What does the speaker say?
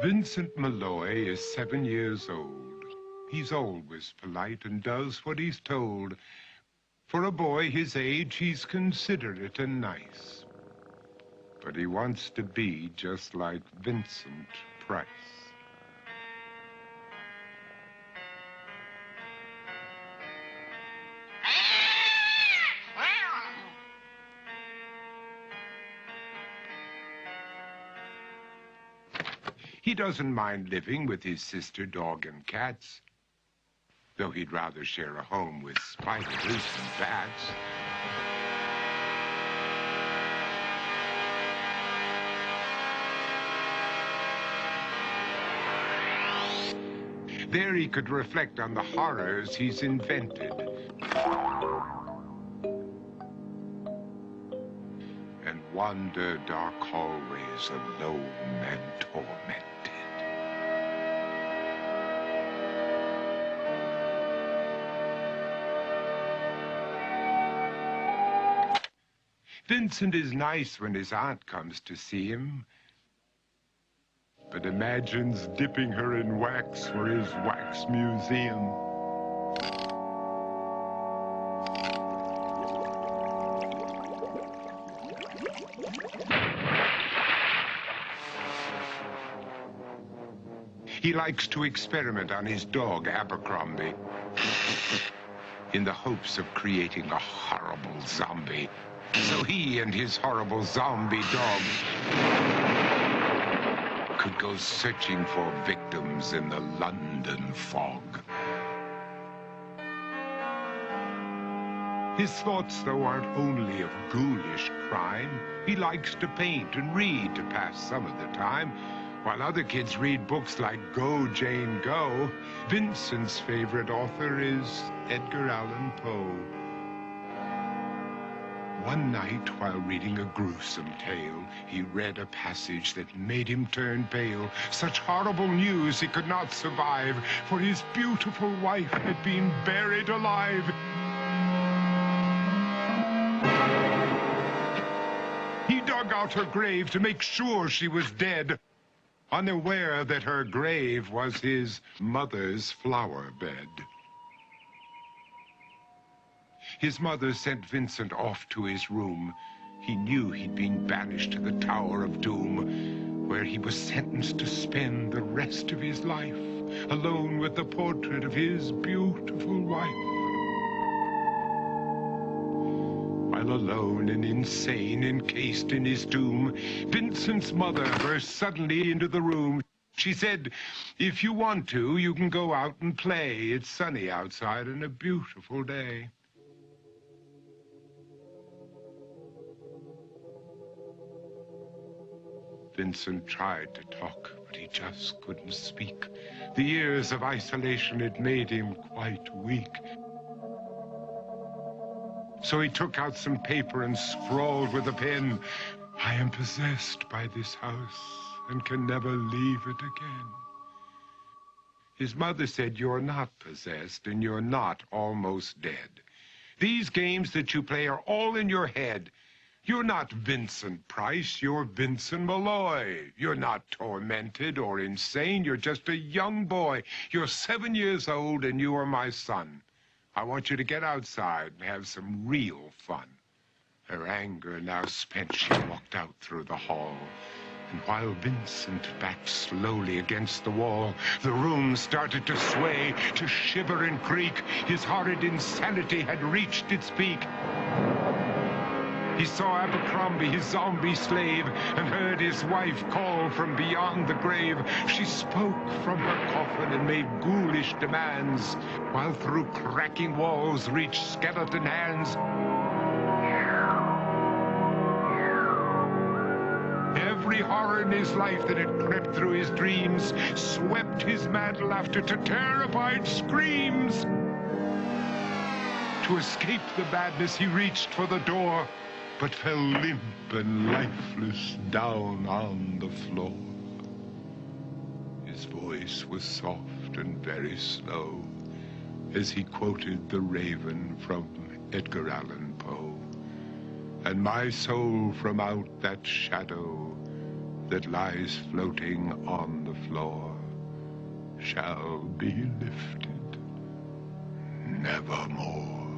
Vincent Malloy is seven years old. He's always polite and does what he's told. For a boy his age, he's considerate and nice. But he wants to be just like Vincent Price. He doesn't mind living with his sister, dog, and cats. Though he'd rather share a home with spiders and bats. There he could reflect on the horrors he's invented. Wander dark hallways alone and tormented. Vincent is nice when his aunt comes to see him, but imagines dipping her in wax for his wax museum. He likes to experiment on his dog, Abercrombie, in the hopes of creating a horrible zombie. So he and his horrible zombie dog could go searching for victims in the London fog. His thoughts, though, aren't only of ghoulish crime. He likes to paint and read to pass some of the time. While other kids read books like Go, Jane, Go, Vincent's favorite author is Edgar Allan Poe. One night, while reading a gruesome tale, he read a passage that made him turn pale. Such horrible news he could not survive, for his beautiful wife had been buried alive. He dug out her grave to make sure she was dead, unaware that her grave was his mother's flower bed. His mother sent Vincent off to his room. He knew he'd been banished to the Tower of Doom, where he was sentenced to spend the rest of his life alone with the portrait of his beautiful wife. While alone and insane, encased in his tomb, Vincent's mother burst suddenly into the room. She said, if you want to, you can go out and play. It's sunny outside and a beautiful day. Vincent tried to talk, but he just couldn't speak. The years of isolation had made him quite weak. So he took out some paper and scrawled with a pen, I am possessed by this house and can never leave it again. His mother said, you're not possessed and you're not almost dead. These games that you play are all in your head. You're not Vincent Price, you're Vincent Malloy. You're not tormented or insane, you're just a young boy. You're seven years old and you are my son. I want you to get outside and have some real fun. Her anger now spent, she walked out through the hall. And while Vincent backed slowly against the wall, the room started to sway, to shiver and creak. His horrid insanity had reached its peak. He saw Abercrombie, his zombie slave, and heard his wife call from beyond the grave. She spoke from her coffin and made ghoulish demands, while through cracking walls reached skeleton hands. Every horror in his life that had crept through his dreams swept his mad laughter to terrified screams. To escape the madness, he reached for the door but fell limp and lifeless down on the floor. His voice was soft and very slow as he quoted The Raven from Edgar Allan Poe. And my soul from out that shadow that lies floating on the floor shall be lifted nevermore.